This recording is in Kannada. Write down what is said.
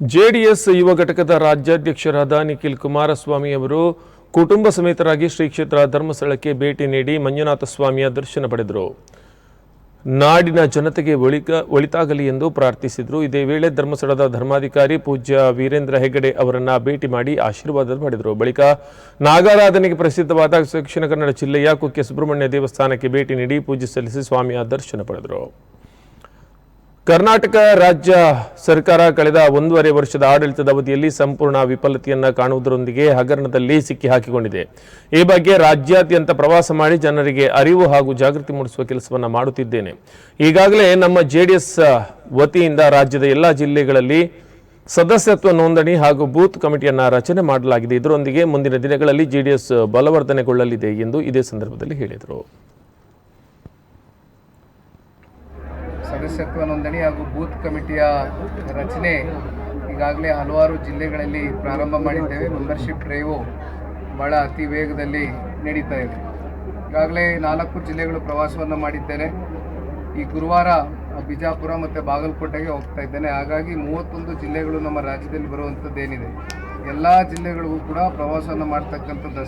ಜೆಡಿಎಸ್ ಯುವ ಘಟಕದ ರಾಜ್ಯಾಧ್ಯಕ್ಷರಾದ ನಿಖಿಲ್ ಕುಮಾರಸ್ವಾಮಿ ಅವರು ಕುಟುಂಬ ಸಮೇತರಾಗಿ ಶ್ರೀ ಕ್ಷೇತ್ರ ಧರ್ಮಸ್ಥಳಕ್ಕೆ ಭೇಟಿ ನೀಡಿ ಮಂಜುನಾಥ ಸ್ವಾಮಿಯ ದರ್ಶನ ಪಡೆದರು. ನಾಡಿನ ಜನತೆಗೆ ಒಳಿಕ, ಒಳಿತಾಗಲಿ ಎಂದು ಪ್ರಾರ್ಥಿಸಿದರು. ಇದೇ ವೇಳೆ ಧರ್ಮಸ್ಥಳದ ಧರ್ಮಾಧಿಕಾರಿ ಪೂಜ್ಯ ವೀರೇಂದ್ರ ಹೆಗಡೆ ಅವರನ್ನು ಭೇಟಿ ಮಾಡಿ ಆಶೀರ್ವಾದ ಮಾಡಿದರು ಬಳಿಕ ನಾಗಾರಾಧನೆಗೆ ಪ್ರಸಿದ್ಧವಾದ ದಕ್ಷಿಣ ಕನ್ನಡ ಜಿಲ್ಲೆಯ ಕುಕ್ಕೆ ಸುಬ್ರಹ್ಮಣ್ಯ ದೇವಸ್ಥಾನಕ್ಕೆ ಭೇಟಿ ನೀಡಿ ಪೂಜೆ ಸಲ್ಲಿಸಿ ಸ್ವಾಮಿಯ ದರ್ಶನ ಪಡೆದರು. ಕರ್ನಾಟಕ ರಾಜ್ಯ ಸರ್ಕಾರ ಕಳೆದ ಒಂದೂವರೆ ವರ್ಷದ ಆಡಳಿತದ ಅವಧಿಯಲ್ಲಿ ಸಂಪೂರ್ಣ ವಿಫಲತೆಯನ್ನು ಕಾಣುವುದರೊಂದಿಗೆ ಹಗರಣದಲ್ಲಿ ಸಿಕ್ಕಿ ಹಾಕಿಕೊಂಡಿದೆ. ಈ ಬಗ್ಗೆ ರಾಜ್ಯಾದ್ಯಂತ ಪ್ರವಾಸ ಮಾಡಿ ಜನರಿಗೆ ಅರಿವು ಹಾಗೂ ಜಾಗೃತಿ ಮೂಡಿಸುವ ಕೆಲಸವನ್ನು ಮಾಡುತ್ತಿದ್ದೇನೆ. ಈಗಾಗಲೇ ನಮ್ಮ ಜೆಡಿಎಸ್ ವತಿಯಿಂದ ರಾಜ್ಯದ ಎಲ್ಲ ಜಿಲ್ಲೆಗಳಲ್ಲಿ ಸದಸ್ಯತ್ವ ನೋಂದಣಿ ಹಾಗೂ ಬೂತ್ ಕಮಿಟಿಯನ್ನು ರಚನೆ ಮಾಡಲಾಗಿದೆ. ಇದರೊಂದಿಗೆ ಮುಂದಿನ ದಿನಗಳಲ್ಲಿ ಜೆಡಿಎಸ್ ಬಲವರ್ಧನೆಗೊಳ್ಳಲಿದೆ ಎಂದು ಇದೇ ಸಂದರ್ಭದಲ್ಲಿ ಹೇಳಿದರು. ಸದಸ್ಯತ್ವ ನೋಂದಣಿ ಹಾಗೂ ಬೂತ್ ಕಮಿಟಿಯ ರಚನೆ ಈಗಾಗಲೇ ಹಲವಾರು ಜಿಲ್ಲೆಗಳಲ್ಲಿ ಪ್ರಾರಂಭ ಮಾಡಿದ್ದೇವೆ. ಮೆಂಬರ್ಶಿಪ್ ಡ್ರೈವು ಭಾಳ ಅತಿ ವೇಗದಲ್ಲಿ ನಡೀತಾ ಇದೆ. ಈಗಾಗಲೇ ನಾಲ್ಕು ಜಿಲ್ಲೆಗಳು ಪ್ರವಾಸವನ್ನು ಮಾಡಿದ್ದೇನೆ ಈ ಗುರುವಾರ ಬಿಜಾಪುರ ಮತ್ತು ಬಾಗಲಕೋಟೆಗೆ ಹೋಗ್ತಾ ಇದ್ದೇನೆ. ಹಾಗಾಗಿ ಮೂವತ್ತೊಂದು ಜಿಲ್ಲೆಗಳು ನಮ್ಮ ರಾಜ್ಯದಲ್ಲಿ ಬರುವಂಥದ್ದೇನಿದೆ ಎಲ್ಲ ಜಿಲ್ಲೆಗಳಿಗೂ ಕೂಡ ಪ್ರವಾಸವನ್ನು ಮಾಡ್ತಕ್ಕಂಥದ್ದು